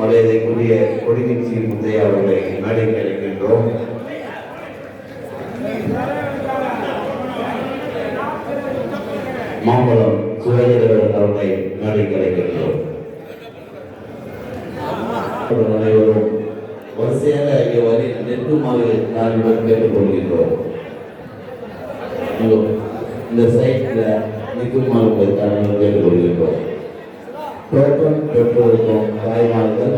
மலையதைக்குரிய மரியாதைக்குரிய கொடிநிச்சி முத்தையா அவர்களை மேடைக்கு அழைக்கின்றோம் மாம்பழம் சுரேந்திரன் அவர்களை மேடைக்கு அழைக்கின்றோம் அனைவரும் வரிசையாக இங்கே வரி நிற்குமாறு நாங்கள் கேட்டுக்கொள்கின்றோம். இந்த சைட்ல நிற்குமாறு உங்களை நாங்கள் கேட்டுக்கொள்கின்றோம். டோக்கன் பெற்றிருக்கும் தாய்மார்கள்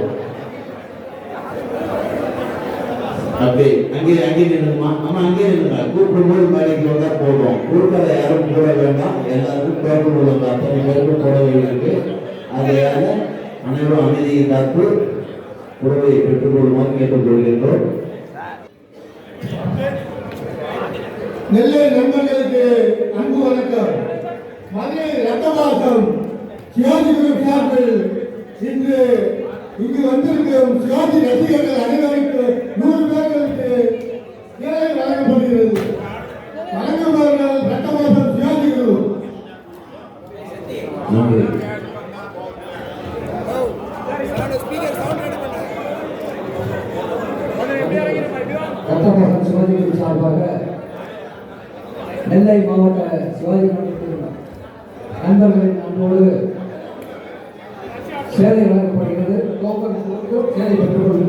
அப்படி அங்கே அங்கே நின்றுமா ஆமா அங்கே நின்றுங்க கூப்பிடும்போது மேடைக்கு வந்தா போடுவோம் கொடுக்கறத யாரும் போட வேண்டாம். எல்லாருக்கும் பேப்பர் உள்ளவங்க அத்தனை பேருக்கும் போட வேண்டியிருக்கு அதையாக அனைவரும் அமைதியை காத்து உறவை பெற்றுக்கொள்ளுமாறு கேட்டுக்கொள்கின்றோம் நெல்லை நண்பர்களுக்கு அன்பு வணக்கம். மதுரை ரத்தவாசம். சிவாஜி குரூப் இன்று இங்கு வந்திருக்கும் சிவாஜி ரசிகர்கள் அனைவரும் கொடுத்து சேலை பெற்றுக் கொண்டிருக்கிறது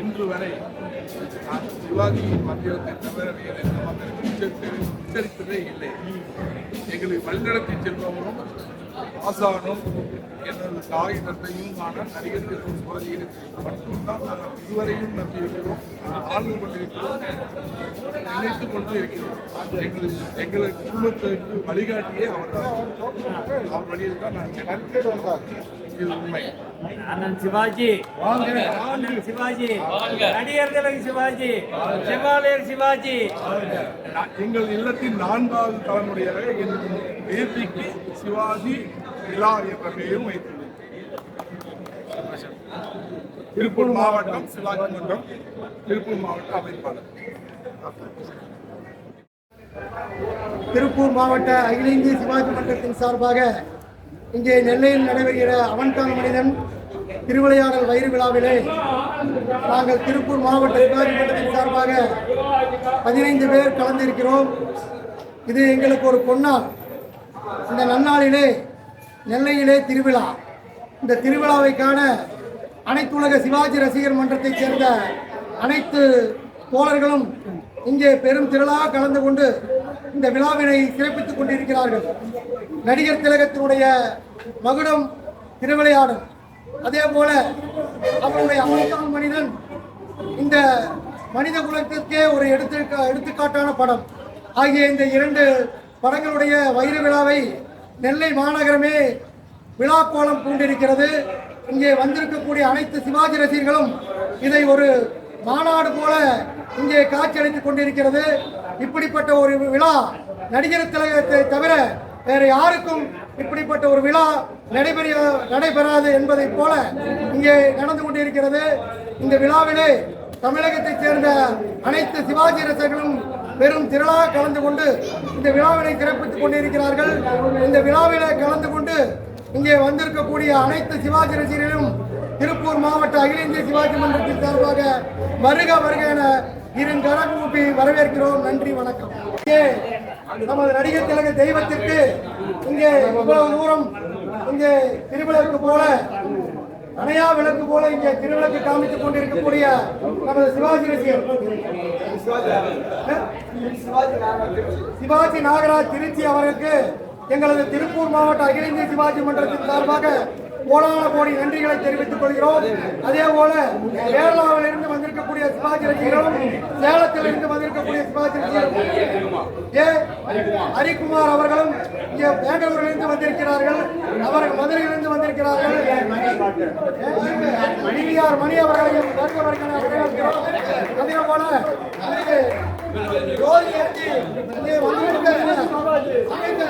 இன்று வரை நான் சிவாஜியின் மந்திரத்தை தவிர வேறு எந்த மந்திரத்தை உச்சரித்ததே இல்லை. எங்களுக்கு வழிநடத்தி செல்பவரும் ஆசானும் எனது தாய் தந்தையும் ஆன நடிகர் திரு சிவாஜியை மட்டும்தான் நாங்கள் இதுவரையும் நம்பியிருக்கிறோம் ஆழ்ந்து கொண்டிருக்கிறோம். நினைத்துக் கொண்டு இருக்கிறோம் எங்கள் எங்கள் குடும்பத்திற்கு வழிகாட்டியே அவர் அவர் வழியில் தான் நான் இது உண்மை. அண்ணன் சிவாஜி. அண்ணன் சிவாஜி. நடிகர் திலகம் சிவாஜி. செவாலியர் சிவாஜி. எங்கள் இல்லத்தின் நான்காவது தலைமுறையாக என் பேத்திக்கு சிவாஜி விழா என்ற பெயரும் வைத்துள்ளது. திருப்பூர் மாவட்டம் சிவாஜி மன்றம் திருப்பூர் மாவட்ட அமைப்பாளர். திருப்பூர் மாவட்ட அகில இந்திய சிவாஜி மன்றத்தின் சார்பாக இங்கே நெல்லையில் நடைபெறுகிற அவன்கான மனிதன் திருவிளையாடல் வயிறு விழாவிலே நாங்கள் திருப்பூர் மாவட்ட சிவாஜி மன்றத்தின் சார்பாக பதினைந்து பேர் கலந்திருக்கிறோம். இது எங்களுக்கு ஒரு பொன்னாள். இந்த நன்னாளிலே நெல்லையிலே திருவிழா. இந்த திருவிழாவை காண அனைத்துலக சிவாஜி ரசிகர் மன்றத்தைச் சேர்ந்த அனைத்து தோழர்களும் இங்கே பெரும் திரளாக கலந்து கொண்டு இந்த விழாவினை சிறப்பித்துக் கொண்டிருக்கிறார்கள். நடிகர் திலகத்தினுடைய மகுடம் திருவிளையாடும் அதே போல அவருடைய அமைக்கான் மனிதன் இந்த மனித குலத்திற்கே ஒரு எடுத்து எடுத்துக்காட்டான படம். ஆகிய இந்த இரண்டு படங்களுடைய வைர விழாவை நெல்லை மாநகரமே விழா கோலம் பூண்டிருக்கிறது. இங்கே வந்திருக்கக்கூடிய அனைத்து சிவாஜி ரசிகர்களும் இதை ஒரு மாநாடு போல இங்கே காட்சியளித்துக் கொண்டிருக்கிறது. இப்படிப்பட்ட ஒரு விழா நடிகர் திலகத்தை தவிர வேற யாருக்கும் இப்படிப்பட்ட ஒரு விழா நடைபெற நடைபெறாது என்பதைப் போல இங்கே நடந்து கொண்டிருக்கிறது. இந்த விழாவிலே தமிழகத்தைச் சேர்ந்த அனைத்து சிவாஜி ரசிகர்களும் பெரும் திரளாக கலந்து கொண்டு இந்த விழாவினை சிறப்பித்துக் கொண்டிருக்கிறார்கள். இந்த விழாவிலே கலந்து கொண்டு இங்கே வந்திருக்கக்கூடிய அனைத்து சிவாஜி ரசிகர்களும் திருப்பூர் மாவட்ட அகில இந்திய சிவாஜி மன்றத்தின் சார்பாக வருக வருக என இருங்கரம் கூப்பி வரவேற்கிறோம். நன்றி வணக்கம். இங்கே நமது நடிகர் திலக தெய்வத்திற்கு இங்கே இவ்வளவு தூரம் இங்கே திருவிழாவுக்கு போல அணையா விளக்கு போல இங்கே திருவிளக்கு காமித்துக் கொண்டிருக்கக்கூடிய நமது சிவாஜி ரசிகர். சிவாஜி நாகராஜ் திருச்சி அவருக்கு எங்களது திருப்பூர் மாவட்ட அகில இந்திய சிவாஜி மன்றத்தின் சார்பாக கோடான கோடி நன்றிகளை தெரிவித்துக் கொள்கிறோம். அதே போல கேரளாவில் இருந்து வந்திருக்கக்கூடிய சிவாஜி ரசிகர்களும் சேலத்தில் இருந்து வந்திருக்கக்கூடிய சிவாஜி ரசிகர்களும் ஏ ஹரிக்குமார் அவர்களும் இங்கே பெங்களூரிலிருந்து வந்திருக்கிறார்கள். அவர்கள் மதுரையிலிருந்து வந்திருக்கிறார்கள். டிவிஆர் மணி அவர்களையும் அதே போல இங்கே ஜோதி ஏற்றி வந்திருக்க அனைத்து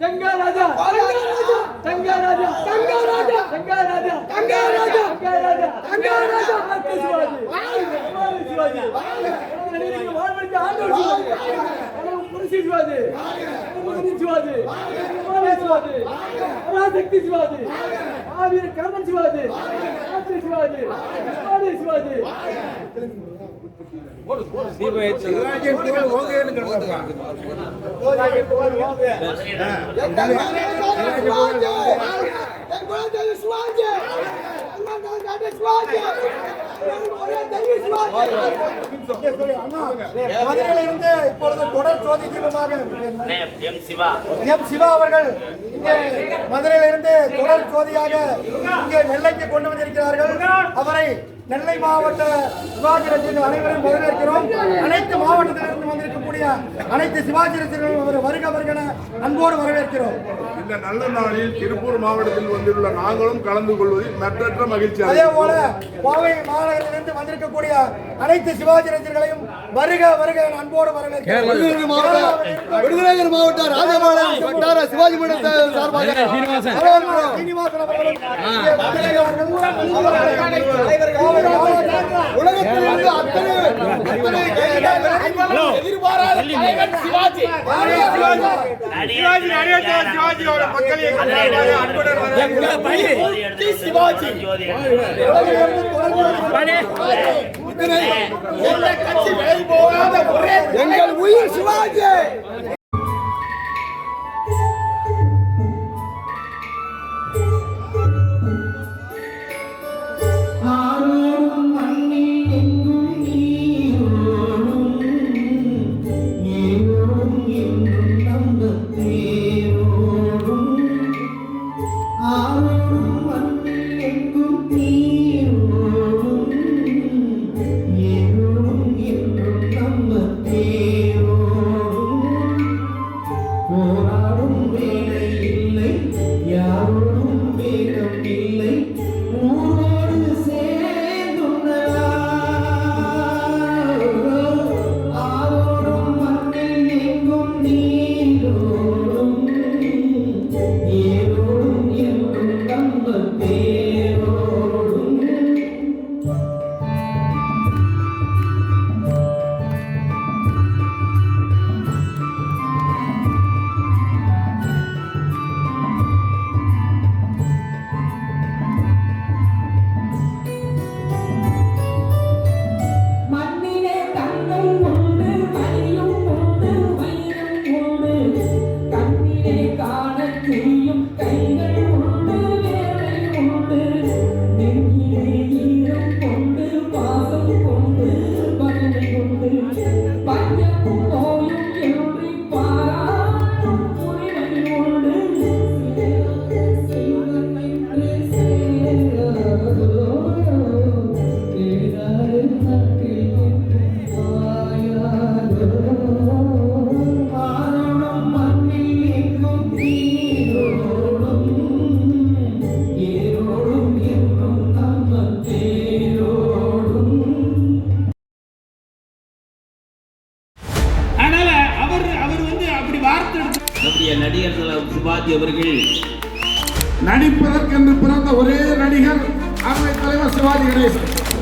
தங்கராஜா தங்கராஜா தங்கராஜா தங்கராஜா தங்கராஜா தங்கராஜா தங்கராஜா சிவாஜி சிவாஜி நடிகருக்கு வாழ்வழிக்க ஆண்டவர் சிவாஜி புருஷி சிவாஜி முருகன் சிவாஜி சிவாஜி சிவாஜி பராசக்தி சிவாஜி ஆவீர கர்மன் சிவாஜி ராத்திரி சிவாஜி சிவாஜி சிவாஜி. மதுரையிலிருந்து இப்பொழுது தொடர் சோதிக்குமாக எம் சிவா. எம் சிவா அவர்கள் இங்கே மதுரையிலிருந்து தொடர் ஜோதியாக இங்கே நெல்லைக்கு கொண்டு வந்திருக்கிறார்கள். அவரை நெல்லை மாவட்ட ரசிகர்கள் அனைவரும் வரவேற்கிறோம். அனைத்து மாவட்டத்திலிருந்து வந்திருக்கக்கூடிய அனைத்து சிவாஜி ரசிகர்களும் வருக வருகன அன்போடு வரவேற்கிறோம். இந்த நல்ல நாளில் திருப்பூர் மாவட்டத்தில் வந்துள்ள நாங்களும் கலந்து கொள்வதில் மற்றற்ற மகிழ்ச்சி அதே போல கோவை மாநகரிலிருந்து வந்திருக்கக்கூடிய அனைத்து சிவாஜி ரசிகர்களையும் வருக வருக அன்போடு வரவேற்கிறோம். விருதுநகர் மாவட்ட ராஜபாளையம் வட்டார சிவாஜி சார்பாக வரவேற்கிறோம். சீனிவாசன். அவர்களும் உலகத்தில் இருந்து அத்தனை அத்தனை எதிர்பாராத சிவாஜி. சிவாஜி. இத்தனை எந்த கட்சி விலை போகாத ஒரே எங்கள் உயிர் சிவாஜி. நடிகர் தலைவர் சிவாஜி கணேசன்